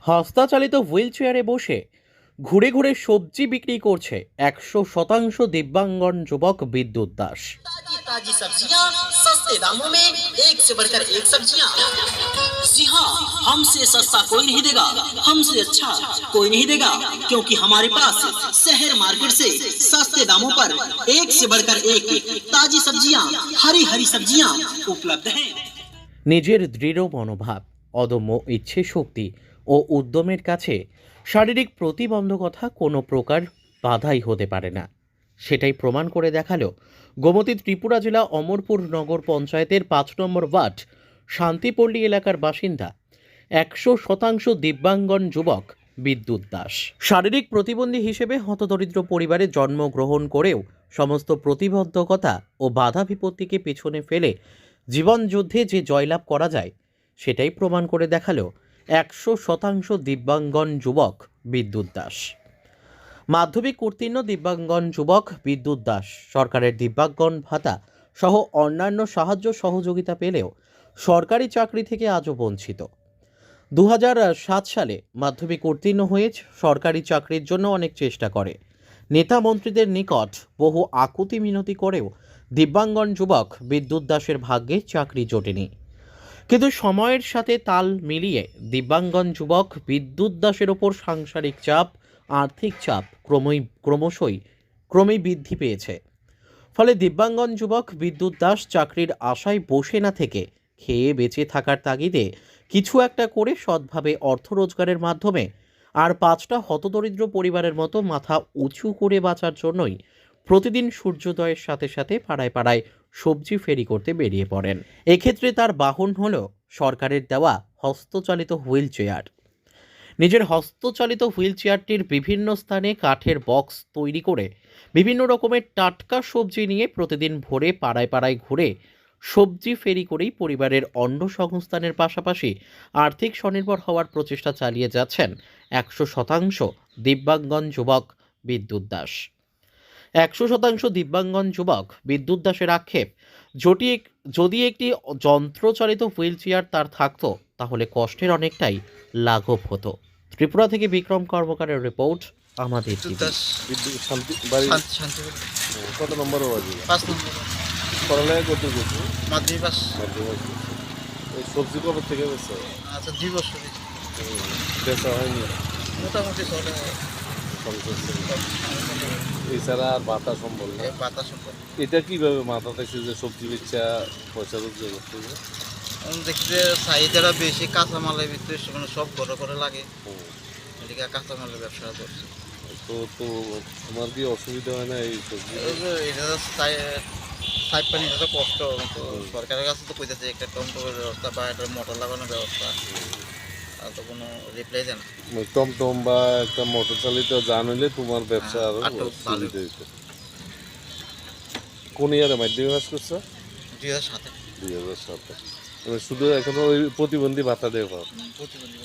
হস্তাচালিত wheel চেয়ারে বসে ঘুরে ঘুরে সবজি বিক্রি করছে একশো শতাংশ দিব্যাঙ্গন যুবক বিদ্যুৎ দাস ताजी ताजी सब्जियां सस्ते दामों में एक से बढ़कर एक सब्जियां जी हाँ हमसे सस्ता कोई नहीं देगा हमसे अच्छा कोई नहीं देगा क्योंकि हमारे पास शहर मार्केट से सस्ते दामों पर एक से बढ़कर एक ताजी सब्जियां हरी हरी सब्जियां उपलब्ध हैं নিজের দৃঢ় মনোভাব অদম্য ইচ্ছে শক্তি ও উদ্যমের কাছে শারীরিক প্রতিবন্ধকতা কোনো প্রকার বাধাই হতে পারে না। সেটাই প্রমাণ করে দেখাল গোমতী ত্রিপুরা জেলা অমরপুর নগর পঞ্চায়েতের পাঁচ নম্বর ওয়ার্ড, শান্তিপল্লী এলাকার বাসিন্দা, একশো শতাংশ দিব্যাঙ্গন যুবক বিদ্যুৎ দাস। শারীরিক প্রতিবন্ধী হিসেবে হতদরিদ্র পরিবারে জন্মগ্রহণ করেও সমস্ত প্রতিবন্ধকতা ও বাধা বিপত্তিকে পেছনে ফেলে জীবনযুদ্ধে যে জয়লাভ করা যায়, সেটাই প্রমাণ করে দেখাল একশো শতাংশ দিব্যাঙ্গন যুবক বিদ্যুৎ দাস। মাধ্যমিক উত্তীর্ণ দিব্যাঙ্গন যুবক বিদ্যুৎ দাস। সরকারের দিব্যাঙ্গন ভাতা সহ অন্যান্য সাহায্য সহযোগিতা পেলেও সরকারি চাকরি থেকে আজও বঞ্চিত। দু সালে মাধ্যমিক উত্তীর্ণ হয়ে সরকারি চাকরির জন্য অনেক চেষ্টা করে। নেতা মন্ত্রীদের নিকট বহু আকুতি মিনতি করেও দিব্যাঙ্গন যুবক বিদ্যুৎ দাসের ভাগ্যে চাকরি জোটেনি। কিন্তু সময়ের সাথে তাল মিলিয়ে দিব্যাঙ্গন যুবক বিদ্যুৎ দাসের ওপর সাংসারিক চাপ, আর্থিক চাপ ক্রমই, ক্রমশই, ক্রমেই বৃদ্ধি পেয়েছে। ফলে দিব্যাঙ্গন যুবক বিদ্যুৎ দাস চাকরির আশায় বসে না থেকে খেয়ে বেঁচে থাকার তাগিদে কিছু একটা করে সৎভাবে অর্থ রোজগারের মাধ্যমে আর পাঁচটা হতদরিদ্র পরিবারের মতো মাথা উঁচু করে বাঁচার জন্যই প্রতিদিন সূর্যোদয়ের সাথে সাথে পাড়ায় পাড়ায় সবজি ফেরি করতে বেরিয়ে পড়েন। এক্ষেত্রে তার বাহন হল সরকারের দেওয়া হস্তচালিত হুইল চেয়ার নিজের হস্তচালিত হুইল চেয়ারটির বিভিন্ন স্থানে কাঠের বক্স তৈরি করে বিভিন্ন রকমের টাটকা সবজি নিয়ে প্রতিদিন ভোরে পাড়ায় পাড়ায় ঘুরে সবজি ফেরি করেই পরিবারের অন্ন সংস্থানের পাশাপাশি আর্থিক স্বনির্ভর হওয়ার প্রচেষ্টা চালিয়ে যাচ্ছেন একশো শতাংশ দিব্যাঙ্গন যুবক বিদ্যুৎ দাস। একশো শতাংশ দিব্যাঙ্গন যুবক বিদ্যুৎ দাসের আক্ষেপ। জটি যদি একটি যন্ত্রচালিত হুইল চেয়ার তার থাকতো তাহলে কষ্টের অনেকটাই লাঘব হতো। ত্রিপুরা থেকে বিক্রম কর্মকারের রিপোর্ট আমাদের বিদ্যুৎ টিভি। দাস বিদ্যুৎ শান্তি বাড়ি শান্তি শান্তি কত নম্বর পাঁচ নম্বর পড়ালেখা করতে মাধ্যমিক পাস সবজি কবে থেকে আচ্ছা দুই বছর বেচা হয়নি। মোটামুটি চলে। এছাড়া আর বাতা সম্বল না এটা কীভাবে মাথা থাকছে যে সবজি বেচা পয়সা রোজগার করতে হবে? দেখি যে চাহিদাটা বেশি কাঁচামালের ভিতরে সেখানে সব ঘরে ঘরে লাগে। এদিকে কাঁচামালের ব্যবসা করছে। তো তো তোমার কি অসুবিধা হয় না এই সবজি? এটা সাইড পানি এটা তো কষ্ট। সরকারের কাছে তো কইতেছে একটা টমটমের ব্যবস্থা বা একটা মোটর লাগানোর ব্যবস্থা। তো কোনো রিপ্লাই দেন টমটম বা একটা মোটর চালিত যান হইলে তোমার ব্যবসা আরও হ্যাঁ, ভালো। সুবিধা হইতো। কোন ইয়ারে মাধ্যমিক পাস করছ? দুই হাজার সাতে। দুই হাজার সাতে। শুধু এখনও ওই প্রতিবন্ধী ভাতা দেওয়া প্রতিবন্ধী